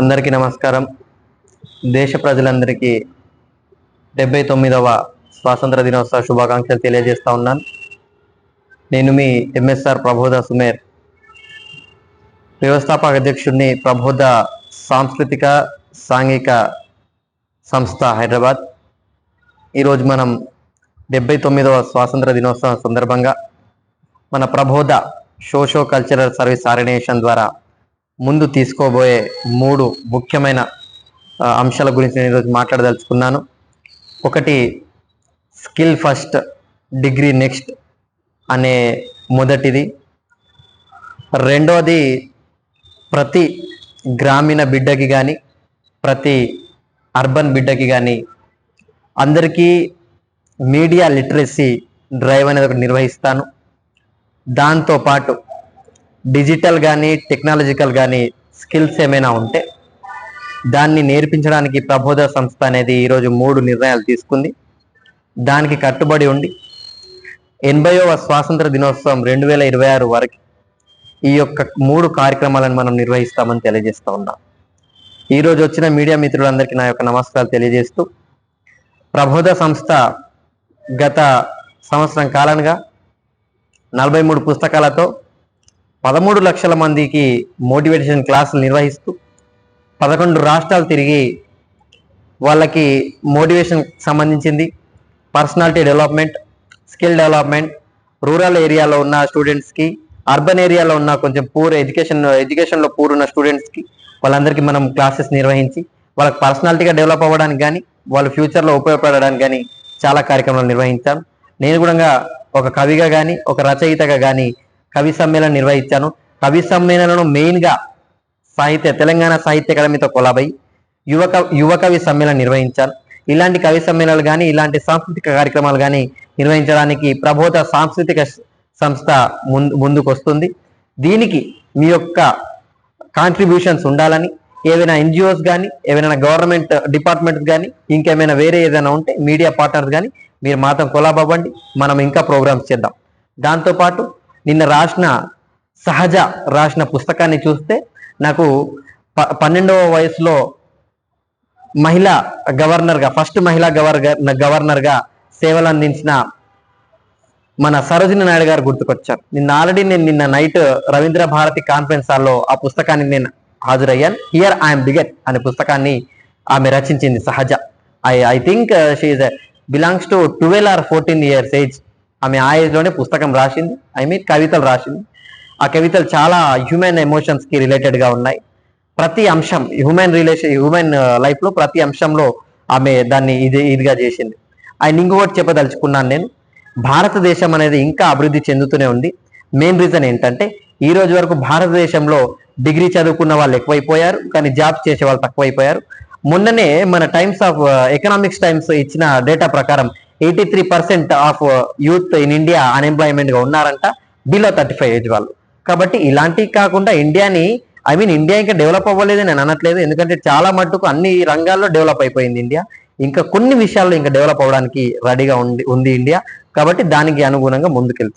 అందరికీ నమస్కారం. దేశ ప్రజలందరికీ డెబ్బై తొమ్మిదవ స్వాతంత్ర దినోత్సవ శుభాకాంక్షలు తెలియజేస్తా ఉన్నాను. నేను మీ ఎంఎస్ఆర్ ప్రబోధ సుమేర్. వ్యవస్థాపక అధ్యక్షుడిని ప్రబోధ సాంస్కృతిక సాంఘిక సంస్థ హైదరాబాద్. ఈరోజు మనం డెబ్బై తొమ్మిదవ స్వాతంత్ర దినోత్సవం సందర్భంగా మన ప్రబోధ సోషో కల్చరల్ సర్వీస్ ఆర్గనైజేషన్ ద్వారా ముందు తీసుకోబోయే మూడు ముఖ్యమైన అంశాల గురించి నేను ఈరోజు మాట్లాడదలుచుకున్నాను. ఒకటి స్కిల్ ఫస్ట్ డిగ్రీ నెక్స్ట్ అనే మొదటిది. రెండోది ప్రతి గ్రామీణ బిడ్డకి కానీ ప్రతి అర్బన్ బిడ్డకి కానీ అందరికీ మీడియా లిటరసీ డ్రైవ్ అనేది ఒకటి నిర్వహిస్తాను. దాంతో పాటు డిజిటల్ కానీ టెక్నాలజికల్ కానీ స్కిల్స్ ఏమైనా ఉంటే దాన్ని నేర్పించడానికి ప్రబోధ సంస్థ అనేది ఈరోజు మూడు నిర్ణయాలు తీసుకుంది. దానికి కట్టుబడి ఉండి ఎనభైవ స్వాతంత్ర దినోత్సవం రెండు వేల ఇరవై ఆరు వరకు ఈ యొక్క మూడు కార్యక్రమాలను మనం నిర్వహిస్తామని తెలియజేస్తూ ఉన్నాం. ఈరోజు వచ్చిన మీడియా మిత్రులందరికీ నా యొక్క నమస్కారాలు తెలియజేస్తూ ప్రబోధ సంస్థ గత సంవత్సరం కాలంగా నలభై మూడు పుస్తకాలతో పదమూడు లక్షల మందికి మోటివేషన్ క్లాసులు నిర్వహిస్తూ పదకొండు రాష్ట్రాలు తిరిగి వాళ్ళకి మోటివేషన్ సంబంధించింది. Personality development skill development rural ఏరియాలో ఉన్న స్టూడెంట్స్కి అర్బన్ ఏరియాలో ఉన్న కొంచెం పూర్ ఎడ్యుకేషన్ ఎడ్యుకేషన్లో పూర్ ఉన్న స్టూడెంట్స్కి వాళ్ళందరికీ మనం క్లాసెస్ నిర్వహించి వాళ్ళకి పర్సనాలిటీగా డెవలప్ అవ్వడానికి కానీ వాళ్ళ ఫ్యూచర్లో ఉపయోగపడడానికి కానీ చాలా కార్యక్రమాలు నిర్వహించాం. నేను కూడా ఒక కవిగా కానీ ఒక రచయితగా కానీ కవి సమ్మేళనం నిర్వహించాను. కవి సమ్మేళనం మెయిన్గా సాహిత్య తెలంగాణ సాహిత్య అకాడమీతో కొలాబై యువక యువ కవి సమ్మేళనం నిర్వహించాను. ఇలాంటి కవి సమ్మేళనాలు కానీ ఇలాంటి సాంస్కృతిక కార్యక్రమాలు కానీ నిర్వహించడానికి ప్రబోధ సాంస్కృతిక సంస్థ ముందు ముందుకు వస్తుంది దీనికి మీ యొక్క కాంట్రిబ్యూషన్స్ ఉండాలని ఏవైనా ఎన్జిఓస్ కానీ ఏవైనా గవర్నమెంట్ డిపార్ట్మెంట్స్ కానీ ఇంకేమైనా వేరే ఏదైనా ఉంటే మీడియా పార్ట్నర్స్ కానీ మీరు మాతో కొలాబ్ అవ్వండి. మనం ఇంకా ప్రోగ్రామ్స్ చేద్దాం. దాంతోపాటు నిన్న రాసిన సహజ రాసిన పుస్తకాన్ని చూస్తే నాకు ప పన్నెండవ వయసులో మహిళా గవర్నర్గా ఫస్ట్ మహిళా గవర్నర్ గవర్నర్గా సేవలు అందించిన మన సరోజిని నాయుడు గారు గుర్తుకొచ్చారు. నిన్న ఆల్రెడీ నేను నిన్న నైట్ రవీంద్ర భారతి కాన్ఫరెన్స్ హాల్లో ఆ పుస్తకాన్ని నేను హాజరయ్యాను. హియర్ ఐఎమ్ బిగెట్ అనే పుస్తకాన్ని ఆమె రచించింది Sahaja. I I think she belongs to twelve or fourteen years age ఆమె ఆ ఏజ్లోనే పుస్తకం రాసింది. ఐ మీన్ కవితలు రాసింది. ఆ కవితలు చాలా హ్యూమన్ ఎమోషన్స్కి రిలేటెడ్గా ఉన్నాయి. ప్రతి అంశం హ్యూమన్ రిలేషన్ హ్యూమన్ లైఫ్లో ప్రతి అంశంలో ఆమె దాన్ని ఇది ఇదిగా చేసింది. అండ్ ఇంకొకటి చెప్పదలుచుకున్నాను నేను. భారతదేశం అనేది ఇంకా అభివృద్ధి చెందుతూనే ఉంది. మెయిన్ రీజన్ ఏంటంటే ఈ రోజు వరకు భారతదేశంలో డిగ్రీ చదువుకున్న వాళ్ళు ఎక్కువైపోయారు కానీ జాబ్ చేసే వాళ్ళు తక్కువైపోయారు. మొన్ననే మన టైమ్స్ ఆఫ్ ఎకనామిక్స్ టైమ్స్ ఇచ్చిన డేటా ప్రకారం eighty three percent of youth in India అన్ఎంప్లాయ్మెంట్గా ఉన్నారంట. బిలో థర్టీ ఫైవ్ ఏజ్ వాళ్ళు. కాబట్టి ఇలాంటివి కాకుండా ఇండియాని ఐ మీన్ ఇండియా ఇంకా డెవలప్ అవ్వలేదు నేను అనట్లేదు. ఎందుకంటే చాలా మట్టుకు అన్ని రంగాల్లో డెవలప్ అయిపోయింది ఇండియా. ఇంకా కొన్ని విషయాల్లో ఇంకా డెవలప్ అవ్వడానికి రెడీగా ఉంది ఉంది ఇండియా. కాబట్టి దానికి అనుగుణంగా ముందుకెళ్తుంది.